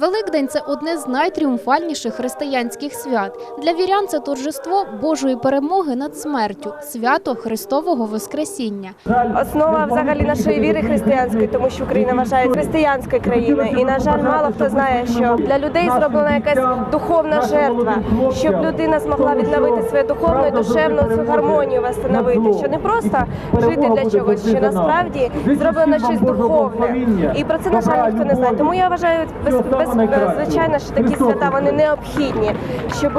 Великдень це одне з найтріумфальніших християнських свят. Для вірян це торжество Божої перемоги над смертю, свято Христового Воскресіння. Основа взагалі нашої віри християнської, тому що Україна вважається християнською країною. І на жаль, мало хто знає, що для людей зроблена якась духовна жертва, щоб людина змогла відновити свою духовну і душевну цю гармонію встановити, що не просто жити для чогось, що насправді зроблено щось духовне. І про це на жаль ніхто не знає. Тому я вважаю без звичайно, що такі свята вони необхідні, щоб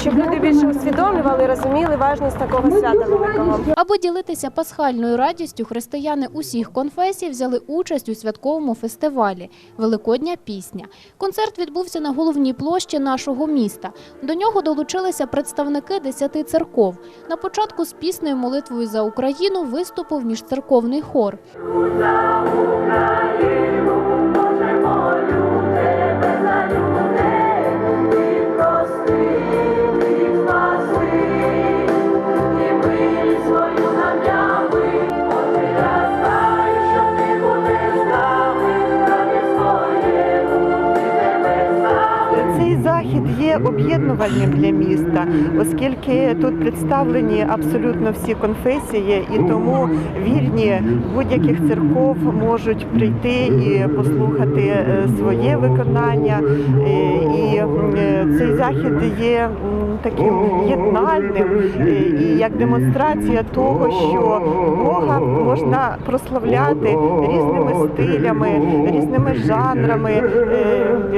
щоб люди більше усвідомлювали, розуміли важність такого свята великого. Аби ділитися пасхальною радістю, християни усіх конфесій взяли участь у святковому фестивалі Великодня пісня. Концерт відбувся на головній площі нашого міста. До нього долучилися представники десяти церков. На початку з піснею молитвою за Україну виступив міжцерковний хор. Об'єднувальним для міста, оскільки тут представлені абсолютно всі конфесії, і тому вірні будь-яких церков можуть прийти і послухати е, своє виконання. Е, І е, цей захід є таким єднальним і як демонстрація того, що Бога можна прославляти різними стилями, різними жанрами,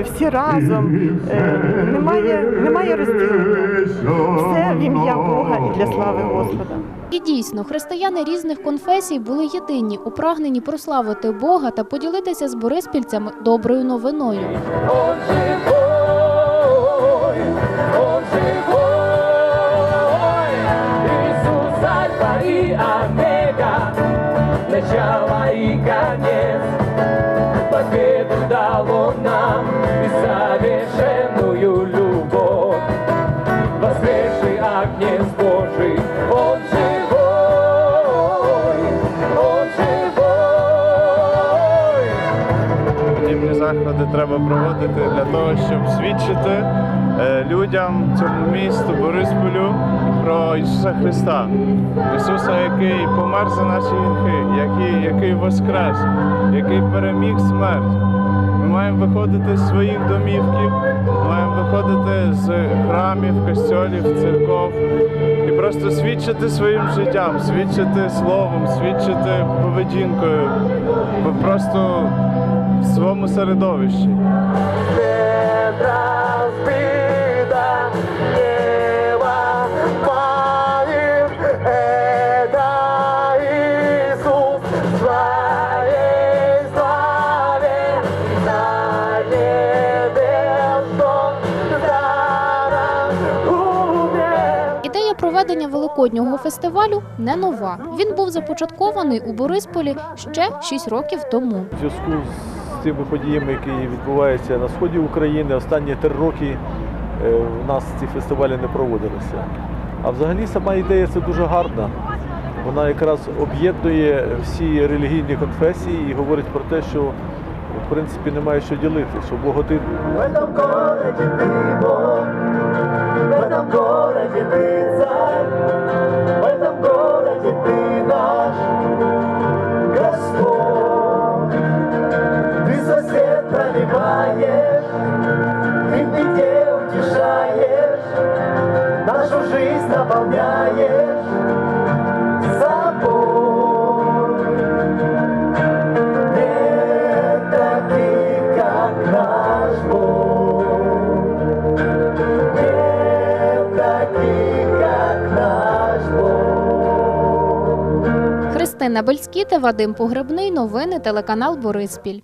всі разом. Е, Немає, немає розділення. Все в ім'я Бога і для слави Господа. І дійсно, християни різних конфесій були єдині у прагненні прославити Бога та поділитися з бориспільцями доброю новиною. Начало и конец. Победу дал Он нам и совершенную заходи треба проводити для того, щоб свідчити е, людям цьому місту Борисполю про Ісуса Христа, Ісуса, який помер за наші гріхи, який, який воскрес, який переміг смерть. Ми маємо виходити з своїх домівків, маємо виходити з храмів, костьолів, церков і просто свідчити своїм життям, свідчити словом, свідчити поведінкою, просто в своєму середовищі. проведення великоднього фестивалю не нова. Він був започаткований у Борисполі ще 6 років тому. В зв'язку з цими подіями, які відбуваються на сході України, останні три роки е, у нас ці фестивалі не проводилися. А взагалі сама ідея це дуже гарна. Вона якраз об'єднує всі релігійні конфесії і говорить про те, що в принципі немає що ділити, що Бог один. В этом городе ты Бог, в этом городе ты царь, Наполняешь собой. Нет таких, как наш Бог. Нет таких, как наш Бог. Христина Бельськіта, Вадим Погребний. Новини телеканал Бориспіль.